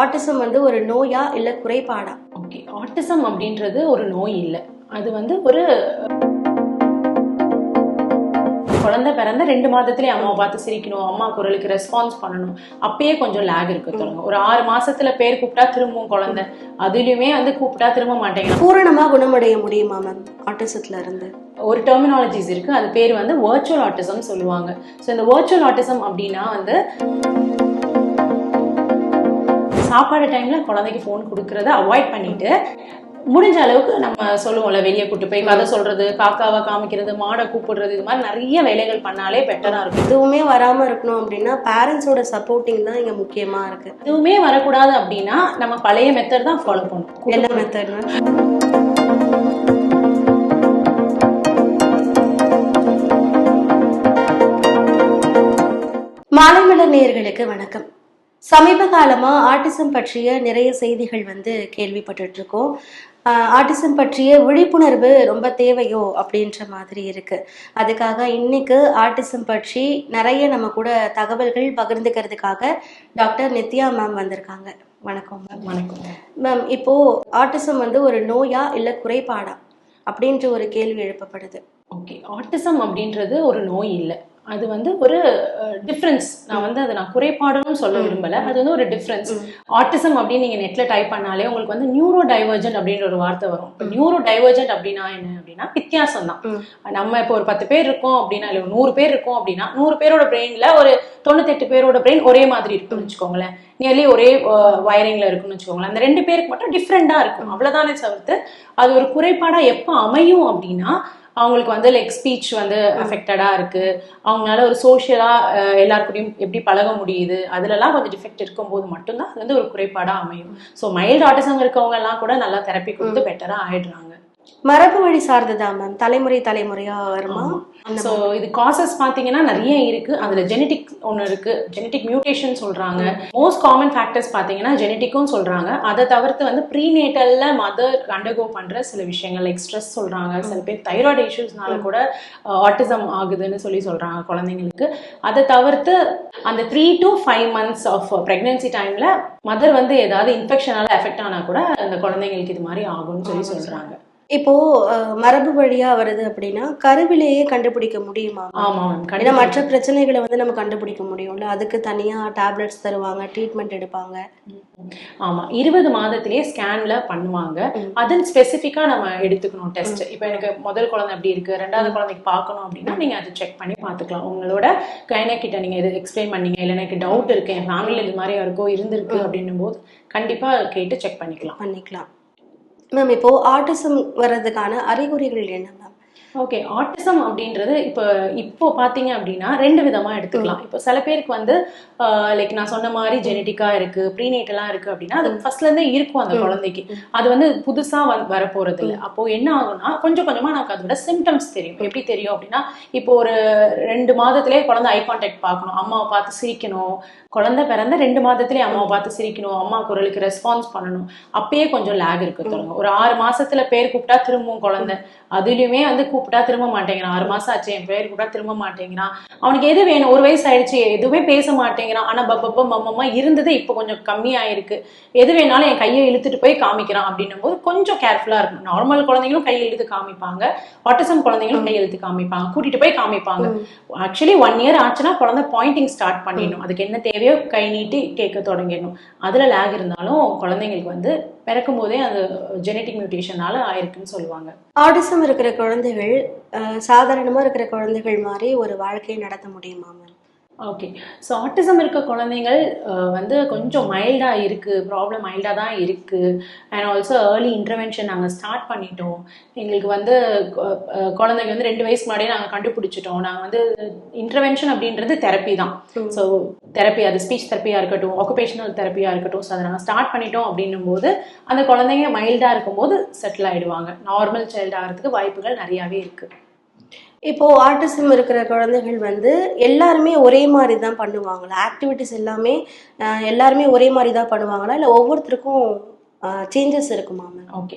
Autism வந்து ஒரு நோயா இல்ல குறைபாடா? ஓகே ஆட்டிசம் அப்படின்றது ஒரு நோய் இல்லை. அது வந்து ஒரு குழந்தை பிறந்த ரெண்டு மாதத்துலயே அம்மாவை பார்த்து சிரிக்கணும் அம்மா குரலுக்கு ரெஸ்பான்ஸ் பண்ணணும். அப்பயே கொஞ்சம் லேக் இருக்கு சொல்லுங்க ஒரு ஆறு மாசத்துல பேர் கூப்பிட்டா திரும்பவும் குழந்தை. அதுலயுமே வந்து கூப்பிட்டா திரும்ப மாட்டேங்கிறாங்க பூரணமா குணமடைய முடியுமா மேம் ஆட்டிசத்துல இருந்து? ஒரு டெர்மினாலஜிஸ் இருக்கு. அது பேர் வந்து வர்ச்சுவல் ஆட்டிசம் சொல்லுவாங்க. ஸோ இந்த வர்ச்சுவல் ஆட்டிசம் அப்படின்னா வந்து சாப்பாடு டைம்ல குழந்தைக்கு ஃபோன் கொடுக்கறத அவாய்ட் பண்ணிட்டு முடிஞ்ச அளவுக்கு நம்ம சொல்லுவோம்ல வெளியே கூட்டு போய் கதை சொல்றது காக்காவை காமிக்கிறது மாடை கூப்பிடுறது இது மாதிரி நிறைய வேலைகள் பண்ணாலே பெட்டரா இருக்கும். எதுவுமே வராம இருக்கணும் அப்படின்னா பேரண்ட்ஸோட சப்போர்ட்டிங் தான் இங்க முக்கியமா இருக்கு. எதுவுமே வரக்கூடாது அப்படின்னா நம்ம பழைய மெத்தட் தான் ஃபாலோ பண்ணணும். என்ன மெத்தட் மேம் மாலைமலர் நேயர்களுக்கு வணக்கம். சமீப காலமா ஆட்டிசம் பற்றிய நிறைய செய்திகள் வந்து கேள்விப்பட்டுட்டு இருக்கோம் ஆட்டிசம் பற்றிய விழிப்புணர்வு ரொம்ப தேவையோ அப்படின்ற மாதிரி இருக்கு. அதுக்காக இன்னைக்கு ஆட்டிசம் பற்றி நிறைய நம்ம கூட தகவல்கள் பகிர்ந்துக்கிறதுக்காக டாக்டர் நித்யா மேம் வந்திருக்காங்க. வணக்கம் மேம். வணக்கம். மேம் இப்போ ஆட்டிசம் வந்து ஒரு நோயா இல்ல குறைபாடா அப்படின்ற ஒரு கேள்வி எழுப்பப்படுது. ஓகே ஆட்டிசம் அப்படின்றது ஒரு நோய் இல்லை. அது வந்து ஒரு டிஃப்ரென்ஸ் நான் வந்து அதை நான் குறைபாடுன்னு சொல்ல விரும்பல. அது வந்து ஒரு டிஃப்ரென்ஸ் ஆட்டிசம் அப்படின்னு நீங்க நெட்ல டைப் பண்ணாலே உங்களுக்கு வந்து நியூரோ டைவர்ஜென்ட் அப்படின்ற ஒரு வார்த்தை வரும். இப்போ நியூரோ டைவர்ஜென்ட் அப்படின்னா என்ன? அப்படின்னா வித்தியாசம் தான். நம்ம இப்போ ஒரு பத்து பேர் இருக்கோம் அப்படின்னா இல்லை நூறு பேர் இருக்கோம் அப்படின்னா நூறு பேரோட பிரெயின்ல ஒரு தொண்ணூத்தெட்டு பேரோட பிரெயின் ஒரே மாதிரி இருக்குன்னு வச்சுக்கோங்களேன். நியர்லி ஒரே வயரிங்ல இருக்குன்னு வச்சுக்கோங்களேன். அந்த ரெண்டு பேருக்கு மட்டும் டிஃப்ரெண்டா இருக்கும். அவ்வளவுதானே தவிர்த்து அது ஒரு குறைபாடா எப்போ அமையும் அப்படின்னா அவங்களுக்கு வந்து லைக் ஸ்பீச் வந்து அஃபெக்டடா இருக்கு. அவங்களால ஒரு சோஷியலா எல்லாருக்கூடயும் எப்படி பழக முடியுது? அதுலலாம் கொஞ்சம் டிஃபெக்ட் இருக்கும்போது மட்டும்தான் அது வந்து ஒரு குறைபாடா அமையும். ஸோ மைல்டு ஆட்டிசம் இருக்கவங்க எல்லாம் கூட நல்லா தெரப்பி கொடுத்து பெட்டரா ஆயிடுறாங்க. மரபு வழி சார்ந்ததா மேம் தலைமுறை தலைமுறையா வருமா? ஸோ இது காசஸ் பார்த்தீங்கன்னா நிறைய இருக்கு. அதுல ஜெனட்டிக் ஒன்று இருக்கு. ஜெனட்டிக் மியூட்டேஷன் சொல்றாங்க. மோஸ்ட் காமன் ஃபேக்டர்ஸ் பார்த்தீங்கன்னா ஜெனட்டிக்கும் சொல்றாங்க. அதை தவிர்த்து வந்து ப்ரீநேட்டல்ல மதர் அண்டர்கோ பண்ற சில விஷயங்கள் லைக் ஸ்ட்ரெஸ் சொல்றாங்க. சில பேர் தைராய்டு இஷ்யூஸ்னால கூட ஆட்டிசம் ஆகுதுன்னு சொல்லி சொல்றாங்க குழந்தைங்களுக்கு. அதை தவிர்த்து அந்த three to five months of pregnancy டைம்ல மதர் வந்து ஏதாவது இன்ஃபெக்ஷனால எஃபெக்ட் ஆனா கூட அந்த குழந்தைங்களுக்கு இது மாதிரி ஆகும்னு சொல்லி சொல்றாங்க. இப்போ மரபு வழியா வருது அப்படின்னா கருவிலேயே கண்டுபிடிக்க முடியுமா? ஆமா ஏன்னா மற்ற பிரச்சனைகளை வந்து நம்ம கண்டுபிடிக்க முடியும்ல. அதுக்கு தனியா டேப்லெட்ஸ் தருவாங்க ட்ரீட்மெண்ட் எடுப்பாங்க. ஆமா இருபது மாதத்திலேயே ஸ்கேன்ல பண்ணுவாங்க. அதன் ஸ்பெசிஃபிக்கா நம்ம எடுத்துக்கணும் டெஸ்ட். இப்போ எனக்கு முதல் குழந்தை அப்படி இருக்கு ரெண்டாவது குழந்தைக்கு பார்க்கணும் அப்படின்னா நீங்க அதை செக் பண்ணி பார்த்துக்கலாம். உங்களோட கைனா கிட்ட நீங்க இது எக்ஸ்பிளைன் பண்ணீங்க இல்லை எனக்கு டவுட் இருக்கு என் ஃபேமிலியில் இது மாதிரி யாருக்கோ இருந்திருக்கு அப்படின்னும் போது கண்டிப்பா கேட்டு செக் பண்ணிக்கலாம். பண்ணிக்கலாம். மேம் இப்போ ஆட்டிசம் வர்றதுக்கான அறிகுறிகள் என்ன மேம் ஓகே ஆட்டிசம் அப்படின்றது இப்போ இப்போ பார்த்தீங்க அப்படின்னா ரெண்டு விதமா எடுத்துக்கலாம். இப்போ சில பேருக்கு வந்து லைக் நான் சொன்ன மாதிரி ஜெனட்டிக்கா இருக்கு ப்ரீநேட்டலாம் இருக்கு அப்படின்னா அது ஃபர்ஸ்ட்ல இருந்தே இருக்கும் அந்த குழந்தைக்கு. அது வந்து புதுசா வந்து வரப்போறது இல்லை. அப்போ என்ன ஆகும்னா கொஞ்சம் கொஞ்சமா நமக்கு அதோட சிம்டம்ஸ் தெரியும். எப்படி தெரியும் அப்படின்னா இப்போ ஒரு ரெண்டு மாதத்திலே குழந்தை ஐ கான்டாக்ட் பார்க்கணும். அம்மாவை பார்த்து சிரிக்கணும். குழந்தை பிறந்த ரெண்டு மாதத்திலே அம்மாவை பார்த்து சிரிக்கணும். அம்மா குரலுக்கு ரெஸ்பான்ஸ் பண்ணணும். அப்பயே கொஞ்சம் லேக் இருக்கு சொல்லுங்க ஒரு ஆறு மாசத்துல பேர் கூப்பிட்டா திரும்பவும் குழந்தை. அதுலயுமே வந்து கூப்பிட்டா திரும்ப மாட்டேங்கிறான். ஆறு மாசம் ஆச்சு என் பேர் கூப்பிட்டா திரும்ப மாட்டேங்கிறான். அவனுக்கு எது வேணும்? ஒரு வயசு ஆயிடுச்சு எதுவுமே பேச மாட்டேங்கிறான். ஆனா பப்பப்ப மம்மம்மா இருந்தது இப்போ கொஞ்சம் கம்மியாயிருக்கு. எது வேணாலும் என் கையை இழுத்துட்டு போய் காமிக்கிறான் அப்படின்னும் போது கொஞ்சம் கேர்ஃபுல்லா இருக்கணும். நார்மல் குழந்தைங்களும் கையை இழுத்து காமிப்பாங்க. ஆட்டிசம் குழந்தைங்களும் கையை இழுத்து காமிப்பாங்க. கூட்டிட்டு போய் காமிப்பாங்க. ஆக்சுவலி ஒன் இயர் ஆச்சுன்னா குழந்தை பாயிண்டிங் ஸ்டார்ட் பண்ணிடணும். அதுக்கு என்ன தேவையோ கை நீட்டி கேட்க தொடங்கிடணும். அதுல லேக் இருந்தாலும் குழந்தைங்களுக்கு வந்து பிறக்கும் போதே அது ஜெனட்டிக் மியூட்டேஷனால ஆயிருக்குன்னு சொல்லுவாங்க. ஆட்டிசம் இருக்கிற குழந்தைகள் அஹ், சாதாரணமா இருக்கிற குழந்தைகள் மாதிரி ஒரு வாழ்க்கையை நடத்த முடியுமா மேம் ஓகே ஸோ ஆட்டிசம் இருக்க குழந்தைகள் அஹ், வந்து கொஞ்சம் மைல்டாக இருக்குது ப்ராப்ளம் மைல்டாக தான் இருக்குது அண்ட் ஆல்சோ ஏர்லி இன்டர்வென்ஷன் நாங்கள் ஸ்டார்ட் பண்ணிட்டோம். எங்களுக்கு வந்து குழந்தைங்க வந்து ரெண்டு வயசு முன்னாடியே நாங்கள் கண்டுபிடிச்சிட்டோம். நாங்கள் வந்து இன்டர்வென்ஷன் அப்படின்றது தெரப்பி தான். ஸோ தெரப்பி அது ஸ்பீச் தெரப்பியாக இருக்கட்டும் ஆக்குபேஷனல் தெரப்பியாக இருக்கட்டும். ஸோ அதை நாங்கள் ஸ்டார்ட் பண்ணிட்டோம் அப்படின்னும் போது அந்த குழந்தைங்க மைல்டாக இருக்கும்போது செட்டில் ஆகிடுவாங்க நார்மல் சைல்டு ஆகிறதுக்கு வாய்ப்புகள் நிறையாவே இருக்குது இப்போ ஆர்டிசம் இருக்கிற குழந்தைகள் வந்து எல்லாருமே ஒரே மாதிரி தான் பண்ணுவாங்களா? ஆக்டிவிட்டிஸ் எல்லாமே எல்லாருமே ஒரே மாதிரி தான் பண்ணுவாங்களா? இல்லை ஒவ்வொருத்தருக்கும் சேஞ்சஸ் இருக்குமா மேம் ஓகே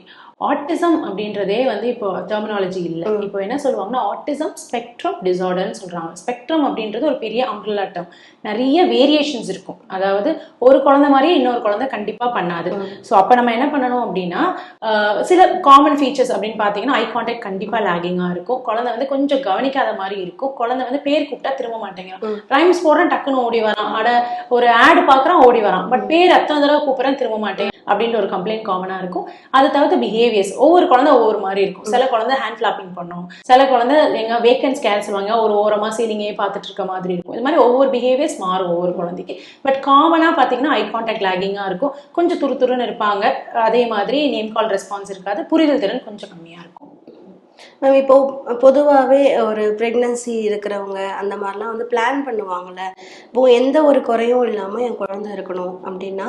ஆட்டிசம் அப்படின்றதே வந்து இப்போ டெர்மினாலஜி இல்லை. இப்போ என்ன சொல்லுவாங்கன்னா ஆட்டிசம் ஸ்பெக்ட்ரம் டிசார்டர்னு சொல்றாங்க. ஸ்பெக்ட்ரம் அப்படின்றது ஒரு பெரிய அம்ப்ரலா டேர்ம் நிறைய வேரியேஷன்ஸ் இருக்கும். அதாவது ஒரு குழந்தை மாதிரியே இன்னொரு குழந்தை கண்டிப்பா பண்ணாது. ஸோ அப்போ நம்ம என்ன பண்ணணும் அப்படின்னா சில காமன் ஃபீச்சர்ஸ் அப்படின்னு பார்த்தீங்கன்னா ஐ கான்டாக்ட் கண்டிப்பா லேகிங்கா இருக்கும். குழந்தை வந்து கொஞ்சம் கவனிக்காத மாதிரி இருக்கும். குழந்தை வந்து பேர் கூப்பிட்டா திரும்ப மாட்டேங்கிறான் ரைம்ஸ் போடுறேன் டக்குன்னு ஓடி வரான். அட ஒரு ஆட் பார்க்குறான் ஓடி வரான். பட் பேர் எத்தனை தடவை கூப்பிட்றேன் திரும்ப மாட்டேன் அப்படின்ற ஒரு கம்ப்ளைண்ட் காமனா இருக்கும். அதை தவிர்த்து பிஹேவியர்ஸ் ஒவ்வொரு குழந்தை ஒவ்வொரு மாதிரி இருக்கும். சில குழந்தை ஹேண்ட் ஃபிளாப்பிங் பண்ணும். சில குழந்தை எங்க வேக்கன்ஸ் கேர் சொல்லுவாங்க ஒரு ஓரமா சீலிங்கே பார்த்துட்டு இருக்க மாதிரி இருக்கும். இது மாதிரி ஒவ்வொரு பிஹேவியர்ஸ் மாறும் ஒவ்வொரு குழந்தைக்கு. பட் காமனா பாத்தீங்கன்னா ஐ கான்டாக்ட் லேகிங்கா இருக்கும். கொஞ்சம் துரு துருன்னு இருப்பாங்க. அதே மாதிரி நேம் கால் ரெஸ்பான்ஸ் இருக்காது. புரிதல் திறன் கொஞ்சம் கம்மியா இருக்கும். மேம் இப்போ பொதுவாகவே ஒரு ப்ரெக்னன்சி இருக்கிறவங்க அந்த மாதிரிலாம் வந்து பிளான் பண்ணுவாங்கல்ல. இப்போ எந்த ஒரு குறையும் இல்லாமல் என் குழந்தை இருக்கணும் அப்படின்னா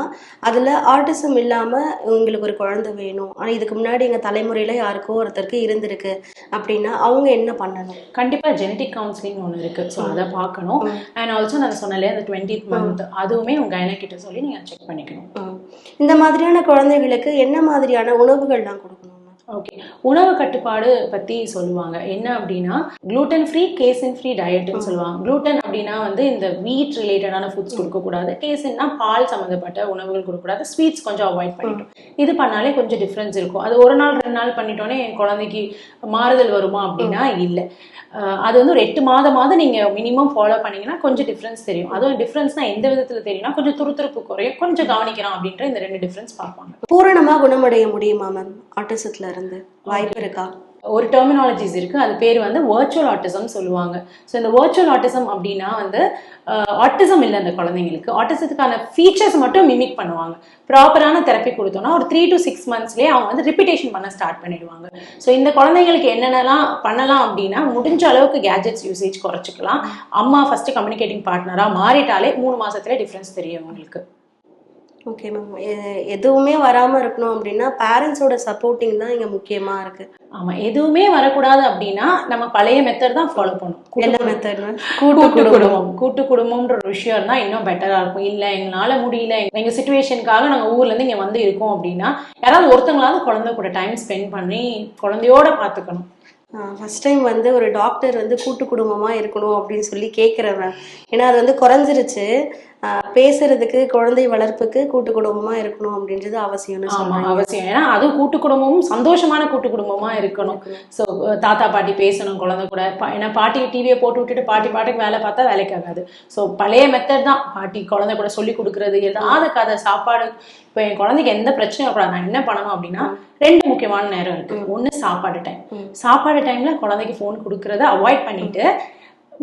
அதில் ஆட்டிசம் இல்லாமல் உங்களுக்கு ஒரு குழந்தை வேணும். ஆனால் இதுக்கு முன்னாடி எங்கள் தலைமுறையில் யாருக்கோ ஒருத்தருக்கு இருந்திருக்கு அப்படின்னா அவங்க என்ன பண்ணணும்? கண்டிப்பா ஜெனடிக் கவுன்சிலிங் ஒன்று இருக்கு. ஸோ அதை பார்க்கணும் அண்ட் ஆல்சோ நான் சொன்னல அந்த டுவெண்ட்டித் மந்த் அதுவுமே உங்க கிட்ட சொல்லி நீங்க செக் பண்ணிக்கணும். இந்த மாதிரியான குழந்தைகளுக்கு என்ன மாதிரியான உணவுகள்லாம் கொடுக்கணும்? ஓகே உணவு கட்டுப்பாடு பத்தி சொல்லுவாங்க. என்ன அப்படின்னா gluten ஃப்ரீ கேசின் ஃப்ரீ டயட்னு சொல்லுவாங்க. க்ளூட்டன் அப்படின்னா வந்து இந்த வீட் ரிலேட்டடான ஃபுட்ஸ் கொடுக்கக்கூடாது. கேசின்னா பால் சம்மந்தப்பட்ட உணவுகள் கொடுக்கக்கூடாது. ஸ்வீட்ஸ் கொஞ்சம் அவாய்ட் பண்ணிட்டோம். இது பண்ணாலே கொஞ்சம் டிஃப்ரென்ஸ் இருக்கும். அது ஒரு நாள் ரெண்டு நாள் பண்ணிட்டோன்னே என் குழந்தைக்கு மாறுதல் வருமா அப்படின்னா இல்லை. அது வந்து ஒரு எட்டு மாதமாவது நீங்க மினிமம் ஃபாலோ பண்ணீங்கன்னா கொஞ்சம் டிஃப்ரென்ஸ் தெரியும். அதுவும் டிஃப்ரென்ஸ்னா எந்த விதத்துல தெரியும்னா கொஞ்சம் துருத்துருப்பு குறையும் கொஞ்சம் கவனிக்கிறோம் அப்படின்ற இந்த ரெண்டு டிஃப்ரென்ஸ் பார்ப்பாங்க. பூரணமா குணமடைய முடியுமா மேம் ஆட்டிசத்துல இருந்து. வாய்ப்பு இருக்கா? ஒரு டெர்மினாலஜிஸ் இருக்கு. அது பேர் வந்து வர்ச்சுவல் ஆட்டிசம் சொல்லுவாங்க. ஸோ இந்த வர்ச்சுவல் ஆட்டிசம் அப்படின்னா வந்து ஆட்டிசம் இல்லை அந்த குழந்தைங்களுக்கு. ஆட்டிசத்துக்கான ஃபீச்சர்ஸ் மட்டும் மிமிக் பண்ணுவாங்க. ப்ராப்பரான தெரப்பி கொடுத்தோம்னா ஒரு த்ரீ டு சிக்ஸ் மந்த்ஸ்லேயே அவங்க வந்து ரிப்பீட்டேஷன் பண்ண ஸ்டார்ட் பண்ணிடுவாங்க. ஸோ இந்த குழந்தைங்களுக்கு என்னென்னலாம் பண்ணலாம் அப்படின்னா முடிஞ்ச அளவுக்கு கேஜெட்ஸ் யூசேஜ் குறைச்சிக்கலாம். அம்மா ஃபர்ஸ்ட் கம்யூனிகேட்டிங் பார்ட்னராக மாறிட்டாலே மூணு மாசத்துல டிஃப்ரென்ஸ் தெரியும் உங்களுக்கு. ஓகே மேம் எதுவுமே வராம இருக்கணும் அப்படின்னா பேரண்ட்ஸோட சப்போர்ட்டிங் தான் இங்க முக்கியமா இருக்கு. ஆமா எதுவுமே வரக்கூடாது அப்படின்னா நம்ம பழைய மெத்தட் தான் ஃபாலோ பண்ணும் என்ன மெத்தட் மேம் கூட்டு குடும்பம். கூட்டு குடும்பம்ன்ற ஒரு விஷயம் இருந்தா இன்னும் பெட்டரா இருக்கும். இல்ல எங்களால முடியல. எங்க சுச்சுவேஷனுக்காக நாங்க ஊர்ல இருந்து இங்க வந்து இருக்கோம் அப்படின்னா யாராவது ஒருத்தவங்களாவது குழந்தை கூட டைம் ஸ்பெண்ட் பண்ணி குழந்தையோட பாத்துக்கணும் ஃபர்ஸ்ட் டைம் வந்து ஒரு டாக்டர் வந்து கூட்டு குடும்பமா இருக்கணும் அப்படின்னு சொல்லி கேட்குறேன் ஏன்னா அது வந்து குறைஞ்சிருச்சு. பேசுறதுக்கு குழந்தை வளர்ப்புக்கு கூட்டு குடும்பமா இருக்கணும் அப்படின்றது அவசியம்னு சொல்றாங்க. அவசியம். ஏன்னா அது கூட்டு குடும்பமும் சந்தோஷமான கூட்டு குடும்பமா இருக்கணும். சோ தாத்தா பாட்டி பேசணும் குழந்தை கூட. ஏன்னா பாட்டி டிவியை போட்டு விட்டுட்டு பாட்டி பாட்டுக்கு வேலை பார்த்தா வேலைக்கு ஆகாது. ஸோ பழைய மெத்தட் தான். பாட்டி குழந்தை கூட சொல்லி கொடுக்கறது ஏதாவது கதை சாப்பாடு. இப்போ என் குழந்தைக்கு எந்த பிரச்சனையும் வரக்கூடாது. நான் என்ன பண்ணணும் அப்படின்னா ரெண்டு முக்கியமான நேரம் இருக்கு. ஒண்ணு சாப்பாடு டைம் சாப்பாடு டைம்ல குழந்தைக்கு ஃபோன் கொடுக்கறத அவாய்ட் பண்ணிட்டு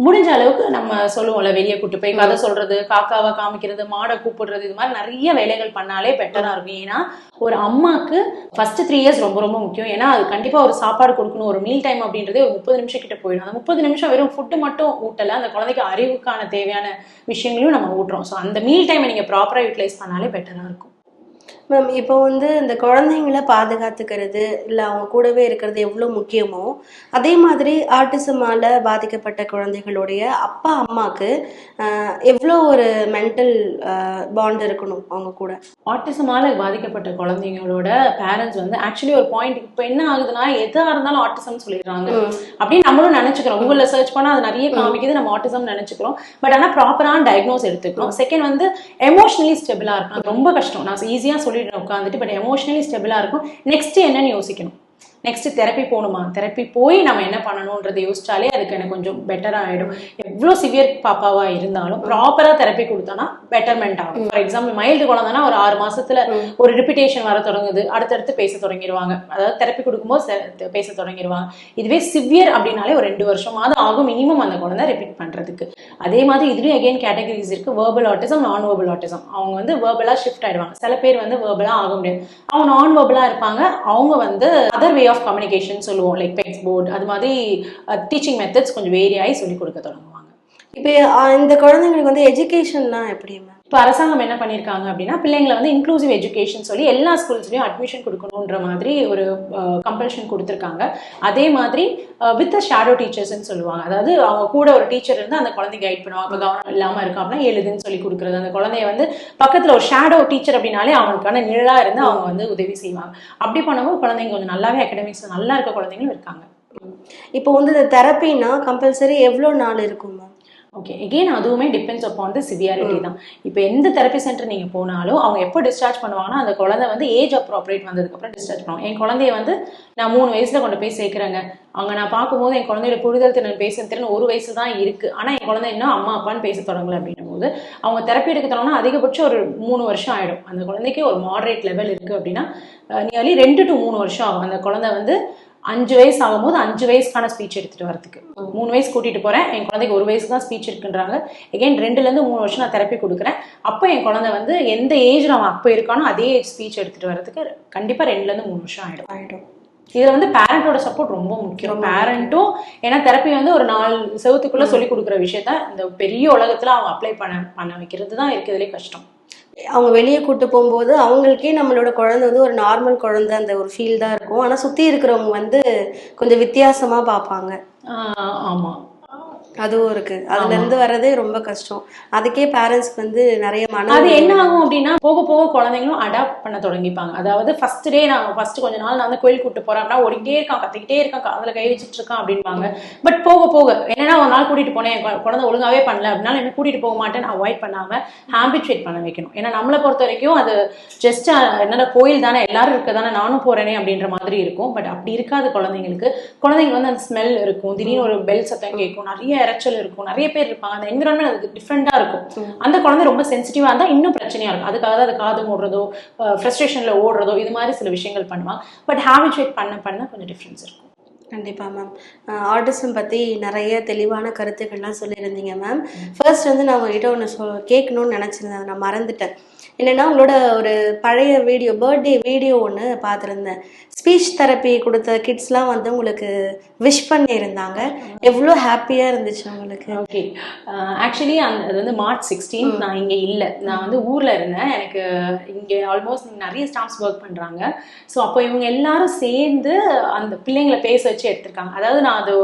முடிஞ்ச அளவுக்கு நம்ம சொல்லுவோம்ல வெளியே கூட்டு போய் கதை சொல்றது காக்காவை காமிக்கிறது மாடை கூப்பிடுறது இது மாதிரி நிறைய வேலைகள் பண்ணாலே பெட்டரா இருக்கும். ஏன்னா ஒரு அம்மாக்கு ஃபர்ஸ்ட் த்ரீ இயர்ஸ் ரொம்ப ரொம்ப முக்கியம். ஏன்னா அது கண்டிப்பா ஒரு சாப்பாடு கொடுக்கணும் ஒரு மீல் டைம் அப்படின்றதே ஒரு முப்பது நிமிஷம் கிட்ட போயிடும். அந்த முப்பது நிமிஷம் வெறும் ஃபுட்டு மட்டும் ஊட்டல அந்த குழந்தைக்கு அறிவுக்கான தேவையான விஷயங்களையும் நம்ம ஊட்டுறோம். ஸோ அந்த மீல் டைமை நீங்க ப்ராப்பரா யூட்டிலைஸ் பண்ணாலே பெட்டரா இருக்கும். மேம் இப்போ வந்து இந்த குழந்தைங்கள பாதுகாத்துக்கிறது இல்லை அவங்க கூடவே இருக்கிறது எவ்வளோ முக்கியமோ அதே மாதிரி ஆட்டிசமால பாதிக்கப்பட்ட குழந்தைகளுடைய அப்பா அம்மாக்கு ஆஹ் எவ்வளோ ஒரு மென்டல் பாண்ட் இருக்கணும் அவங்க கூட? ஆட்டிசமால பாதிக்கப்பட்ட குழந்தைங்களோட பேரண்ட்ஸ் வந்து ஆக்சுவலி ஒரு பாயிண்ட் இப்போ என்ன ஆகுதுன்னா எதா இருந்தாலும் ஆட்டிசம் சொல்லிடுறாங்க. அப்படின்னு நம்மளும் நினைச்சுக்கிறோம். கூகுள்ல சர்ச் பண்ணா அது நிறைய காமிக்குது நம்ம ஆட்டிசம் நினைச்சுக்கிறோம். பட் ஆனா ப்ராப்பரான டயக்னோஸ் எடுத்துக்கிறோம். செகண்ட் வந்து எமோஷனலி ஸ்டெபிளா இருக்கும் ரொம்ப கஷ்டம். நான் ஈஸியா சொல்லிடுறேன் உட்காந்துட்டு பட் எமோஷனலி ஸ்டெபிளாக இருக்கும். நெக்ஸ்ட் என்னன்னு யோசிக்கணும்? நெக்ஸ்ட் தெரப்பி போகணுமா? தெரப்பி போய் நம்ம என்ன பண்ணணும்ன்றதை யோசிச்சாலே அதுக்கு எனக்கு கொஞ்சம் பெட்டர் ஆயிடும். எவ்வளோ சிவியர் பாப்பாவா இருந்தாலும் ப்ராப்பரா தெரப்பி கொடுத்தோம்னா பெட்டர்மெண்ட் ஆகும். ஃபார் எக்ஸாம்பிள் மைல்டு குழந்தைனா ஒரு ஆறு மாசத்துல ஒரு ரிப்பிட்டேஷன் வர தொடங்குது. அடுத்தடுத்து பேச தொடங்கிடுவாங்க அதாவது தெரப்பி கொடுக்கும்போது பேச தொடங்கிடுவாங்க இதுவே சிவியர் அப்படின்னாலே ஒரு ரெண்டு வருஷமாவது ஆகும் மினிமம் அந்த குழந்தை ரிப்பீட் பண்றதுக்கு. அதே மாதிரி இதுலயும் அகைன் கேட்டகரிஸ் இருக்கு. Verbal autism non verbal autism அவங்க வந்து வேர்பலா ஷிஃப்ட் ஆயிடுவாங்க. சில பேர் வந்து வேர்பலா ஆக முடியாது. அவங்க நான் வேர்பலா இருப்பாங்க. அவங்க வந்து அதர் வே ஆஃப் கம்யூனிகேஷன் சொல்லுவோம் லைக் பெக்ஸ் போர்ட் அது மாதிரி uh, டீச்சிங் மெத்தட்ஸ் கொஞ்சம் வேரி ஆகி சொல்லி கொடுக்க தொடங்குவாங்க. இப்போ uh, இந்த குழந்தைங்களுக்கு வந்து எஜுகேஷன்லாம் எப்படி மேம் இப்போ அரசாங்கம் என்ன பண்ணியிருக்காங்க அப்படின்னா பிள்ளைங்களை வந்து இன்க்ளூசிவ் எஜுகேஷன் சொல்லி எல்லா ஸ்கூல்ஸ்லையும் அட்மிஷன் கொடுக்கணுன்ற மாதிரி ஒரு கம்பல்ஷன் கொடுத்துருக்காங்க. அதே மாதிரி வித் ஷேடோ டீச்சர்ஸ்னு சொல்லுவாங்க. அதாவது அவங்க கூட ஒரு டீச்சர் இருந்து அந்த குழந்தை கைட் பண்ணுவாங்க. இப்போ கவனம் இல்லாமல் இருக்கும் அப்படின்னா எழுதுன்னு சொல்லி கொடுக்குறது. அந்த குழந்தைய வந்து பக்கத்தில் ஒரு ஷேடோ டீச்சர் அப்படின்னாலே அவங்களுக்கான நிழலாக இருந்து அவங்க வந்து உதவி செய்வாங்க. அப்படி பண்ணும்போது குழந்தைங்க கொஞ்சம் நல்லாவே அகடமிக்ஸ் நல்லா இருக்க குழந்தைங்களும் இருக்காங்க. இப்போ வந்து இந்த தெரப்பின்னா கம்பல்சரி எவ்வளோ நாள் இருக்குமா ஓகே எகெயின் அதுவுமே டிபெண்ட்ஸ் அப்பான் த சிவியாரிட்டி தான். இப்போ எந்த தெரப்பி சென்டர் நீங்கள் போனாலும் அவங்க எப்போ டிஸ்சார்ஜ் பண்ணுவாங்கன்னா அந்த குழந்தை வந்து ஏஜ் அப்ரோப்ரேட் வந்ததுக்கப்புறம் டிஸ்சார்ஜ் பண்ணுவாங்க. என் குழந்தைய வந்து நான் மூணு வயசுல கொண்டு போய் சேர்க்குறேங்க. அங்கே நான் பார்க்கும்போது என் குழந்தையோட புரிதல் திறன் பேசும் திறன் ஒரு வயசு தான் இருக்கு. ஆனால் என் குழந்தை இன்னும் அம்மா அப்பான்னு பேச தொடங்கல அப்படின்னும் போது அவங்க தெரப்பி எடுக்க தொடங்கினா அதிகபட்சம் ஒரு மூணு வருஷம் ஆயிடும். அந்த குழந்தைக்கு ஒரு மாடரேட் லெவல் இருக்கு அப்படின்னா நியர்லி ரெண்டு டு மூணு வருஷம் ஆகும். அந்த குழந்தை வந்து அஞ்சு வயசு ஆகும்போது அஞ்சு வயசுக்கான ஸ்பீச் எடுத்துட்டு வரதுக்கு மூணு வயசு கூட்டிட்டு போறேன். என் குழந்தைக்கு ஒரு வயசு தான் ஸ்பீச் இருக்குன்றாங்க. எகைன் ரெண்டுல இருந்து மூணு வருஷம் நான் தெரப்பி கொடுக்குறேன். அப்போ என் குழந்தை வந்து எந்த ஏஜ்ல அவன் அப்போ இருக்கானோ அதே ஏஜ் ஸ்பீச் எடுத்துட்டு வரதுக்கு கண்டிப்பா ரெண்டுல இருந்து மூணு வருஷம் ஆயிடும். ஆயிடும். இதுல வந்து பேரண்டோட சப்போர்ட் ரொம்ப முக்கியம். பேரண்ட்டும் ஏன்னா தெரப்பி வந்து ஒரு நாலு செவத்துக்குள்ள சொல்லி கொடுக்குற விஷயத்த இந்த பெரிய உலகத்துல அவங்க அப்ளை பண்ண பண்ண வைக்கிறது தான் இருக்கிறதுலே கஷ்டம். அவங்க வெளியே கூட்டு போகும்போது அவங்களுக்கே நம்மளோட குழந்தை வந்து ஒரு நார்மல் குழந்தை அந்த ஒரு ஃபீல் தான் இருக்கும். ஆனால் சுற்றி இருக்கிறவங்க வந்து கொஞ்சம் வித்தியாசமாக பார்ப்பாங்க. ஆமா. அதுவும் இருக்கு. அதுல இருந்து வர்றதே ரொம்ப கஷ்டம். அதுக்கே பேரண்ட்ஸ்க்கு வந்து நிறைய மன அது என்ன ஆகும் அப்படின்னா போக போக குழந்தைங்களும் அடாப்ட் பண்ண தொடங்கிப்பாங்க. அதாவது ஃபர்ஸ்ட் டே நான் ஃபர்ஸ்ட் கொஞ்ச நாள் நான் வந்து கோயில் கூட்டு போறேன் அப்படின்னா ஓடிக்கிட்டே இருக்கான் கத்திக்கிட்டே இருக்கான் காதுல கை வச்சுட்டு இருக்கான் அப்படின்பாங்க பட் போக போக என்னன்னா ஒரு நாள் கூட்டிட்டு போனேன் என் குழந்தை ஒழுங்காவே பண்ணல அப்படின்னால என்ன கூட்டிட்டு போக மாட்டேன்னு அவாய்ட் பண்ணாம ஹாபிச்சுவேட் பண்ண வைக்கணும். ஏன்னா நம்மளை பொறுத்த வரைக்கும் அது ஜஸ்ட் என்னடா கோயில் தானே எல்லாரும் இருக்க தானே நானும் போறேனே அப்படின்ற மாதிரி இருக்கும். பட் அப்படி இருக்காது குழந்தைங்களுக்கு. குழந்தைங்க வந்து அந்த ஸ்மெல் இருக்கும். திடீர்னு ஒரு பெல் சத்தம் கேட்கும். நிறைய இரைச்சல் இருக்கும். நிறைய பேர் இருப்பாங்க. அந்த என்விரான்மெண்ட் அதுக்கு டிஃப்ரெண்டா இருக்கும். அந்த குழந்தை ரொம்ப சென்சிட்டிவா இருந்தா இன்னும் பிரச்சனையா இருக்கும். அதுக்காக தான் அது காது மூடுறதோ ஃப்ரஸ்ட்ரேஷன்ல ஓடுறதோ இது மாதிரி சில விஷயங்கள் பண்ணுவாங்க. பட் ஹாபிச்சுவேட் பண்ண பண்ண கொஞ்சம் டிஃப்ரென்ஸ் இருக்கும். கண்டிப்பா மேம் ஆர்டிசம் பத்தி நிறைய தெளிவான கருத்துக்கள்லாம் சொல்லியிருந்தீங்க மேம் ஃபர்ஸ்ட் வந்து நான் உங்ககிட்ட ஒன்று சொ கேட்கணும்னு நினச்சிருந்தேன். நான் மறந்துட்டேன். என்னன்னா உங்களோட ஒரு பழைய வீடியோ பர்த்டே வீடியோ ஒன்று பார்த்துருந்தேன். ஸ்பீச் தெரப்பி கொடுத்த கிட்ஸ்லாம் வந்து உங்களுக்கு விஷ் பண்ணியிருந்தாங்க. எவ்வளோ ஹாப்பியாக இருந்துச்சு உங்களுக்கு? ஓகே ஆக்சுவலி அந்த அது வந்து மார்ச் சிக்ஸ்டீன் நான் இங்கே இல்லை. நான் வந்து ஊரில் இருந்தேன். எனக்கு இங்கே ஆல்மோஸ்ட் நிறைய ஸ்டாஃப்ஸ் ஒர்க் பண்ணுறாங்க ஸோ அப்போ இவங்க எல்லாரும் சேர்ந்து அந்த பிள்ளைங்களை பேச வச்சு எடுத்திருக்காங்க. அதாவது நான் அது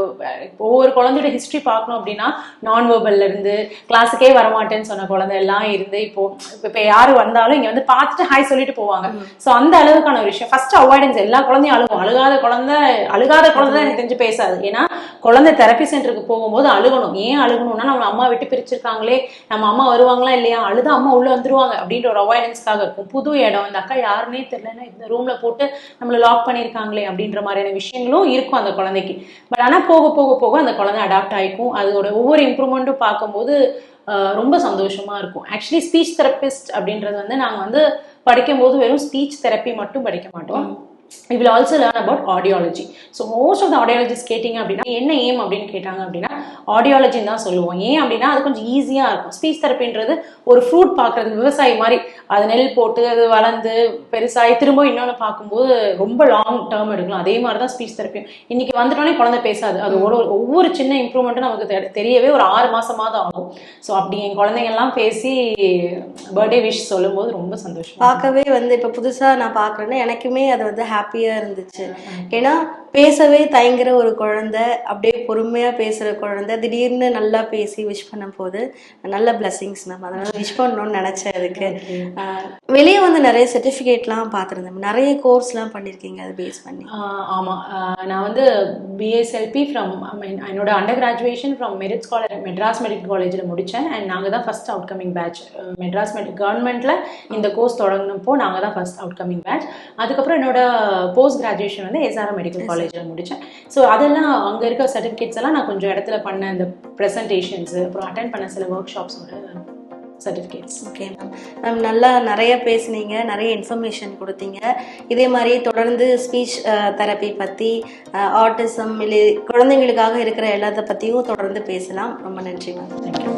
ஒவ்வொரு குழந்தையோட ஹிஸ்ட்ரி பார்க்கணும் அப்படின்னா நான் வெர்பல்ல இருந்து கிளாஸுக்கே வரமாட்டேன்னு சொன்ன குழந்தை எல்லாம் இருந்து இப்போ இப்போ இப்போ யாரு வந்தாலும் இங்கே வந்து பார்த்துட்டு ஹாய் சொல்லிட்டு போவாங்க. ஸோ அந்த அளவுக்கான ஒரு விஷயம். ஃபர்ஸ்ட் அவாய்டன்ஸ் எல்லா குழந்தையும் அழுகும். அழுகாத குழந்தை அழுகாத குழந்தை தான் எனக்கு தெரிஞ்சு பேசாது. ஏன்னா குழந்தை தெரப்பி சென்டருக்கு போகும்போது அழுகணும். ஏன் அழுகணும்னா நம்ம அம்மா விட்டு பிரிச்சிருக்காங்களே. நம்ம அம்மா வருவாங்களா இல்லையா? அழுதா அம்மா உள்ள வந்துருவாங்க அப்படின்ற ஒரு அவாய்டன்ஸ்க்காக இருக்கும். புது இடம். இந்த அக்கா யாருன்னே தெரியலன்னா இந்த ரூம்ல போட்டு நம்மள லாக் பண்ணியிருக்காங்களே அப்படின்ற மாதிரியான விஷயங்களும் இருக்கும் அந்த குழந்தைக்கு. பட் ஆனா போக போக போக அந்த குழந்தை அடாப்ட் ஆயிக்கும். அதோட ஒவ்வொரு இம்ப்ரூவ்மெண்ட்டும் பார்க்கும்போது ரொம்ப சந்தோஷமா இருக்கும். ஆக்சுவலி ஸ்பீச் தெரபிஸ்ட் அப்படின்றது வந்து நாங்க வந்து படிக்கும்போது வெறும் ஸ்பீச் தெரப்பி மட்டும் படிக்க மாட்டோம். We will also learn about audiology so most of the audiologist கேட்டிங்க அப்படின்னா என்ன ஏம் அப்படின்னு கேட்டாங்க அப்படின்னா ஆடியாலஜின்னு தான் சொல்லுவோம். ஏன் அப்படின்னா அது கொஞ்சம் ஈஸியாக இருக்கும். ஸ்பீச் தெரப்பின்றது ஒரு ஃப்ரூட் பார்க்குறது விவசாயி மாதிரி. அது நெல் போட்டு அது வளர்ந்து பெருசாகி திரும்ப இன்னொன்று பார்க்கும்போது ரொம்ப லாங் டேர்ம் எடுக்கலாம். அதே மாதிரி தான் ஸ்பீச் தெரப்பியும் இன்னைக்கு வந்துட்டோன்னே குழந்தை பேசாது. அது ஒரு ஒவ்வொரு சின்ன இம்ப்ரூவ்மெண்ட்டும் நமக்கு தெரியவே ஒரு ஆறு மாசமா தான் ஆகும். ஸோ அப்படி என் குழந்தைங்கெல்லாம் பேசி பர்த்டே விஷ் சொல்லும்போது ரொம்ப சந்தோஷம் பார்க்கவே வந்து இப்போ புதுசாக நான் பார்க்குறேன்னா எனக்குமே அது வந்து ஹாப்பியாக இருந்துச்சு. ஏன்னா பேசவே தயங்குற ஒரு குழந்தை அப்படியே பொறுமையாக பேசுகிற குழந்தை திடீர்னு நல்லா பேசி விஷ் பண்ணும் போது நல்ல பிளெஸிங்ஸ் மேம் அதனால விஷ் பண்ணணும்னு நினச்சேன் அதுக்கு. வெளியே வந்து நிறைய சர்டிஃபிகேட்லாம் பார்த்துருந்தேன். நிறைய கோர்ஸ்லாம் பண்ணியிருக்கீங்க அதை பேஸ் பண்ணி. ஆஹ் ஆமா. ஆஹ் நான் வந்து பிஎஸ்எல்பி ஃப்ரம் என்னோட under graduation from merits college Madras medical காலேஜில் முடித்தேன் அண்ட் நாங்கள் தான் first out coming batch Madras மெடி கவர்மெண்ட்ல இந்த கோர்ஸ் தொடங்கினப்போ நாங்கள் தான் ஃபர்ஸ்ட் அவுட் கமிங் பேட்ச் அதுக்கப்புறம் என்னோட போஸ்ட் கிராஜுவேஷன் வந்து எஸ்ஆர்எம் மெடிக்கல் காலேஜில் முடித்தேன் ஸோ அதெல்லாம் அங்கே இருக்க சர்டிஃபிகேட்ஸ் எல்லாம் நான் கொஞ்சம் இடத்துல பண்ண இந்த ப்ரெசன்டேஷன்ஸ் அப்புறம் அட்டன் பண்ண சில ஒர்க் ஷாப்ஸோட சர்டிஃபிகேட்ஸ் ஓகே மேம் மேம் நல்லா நிறைய பேசுனீங்க நிறைய இன்ஃபர்மேஷன் கொடுத்தீங்க. இதே மாதிரி தொடர்ந்து ஸ்பீச் தெரப்பி பற்றி ஆட்டிசம் இல்லை குழந்தைங்களுக்காக இருக்கிற எல்லாத்த பற்றியும் தொடர்ந்து பேசலாம். ரொம்ப நன்றி மேம் தேங்க்யூ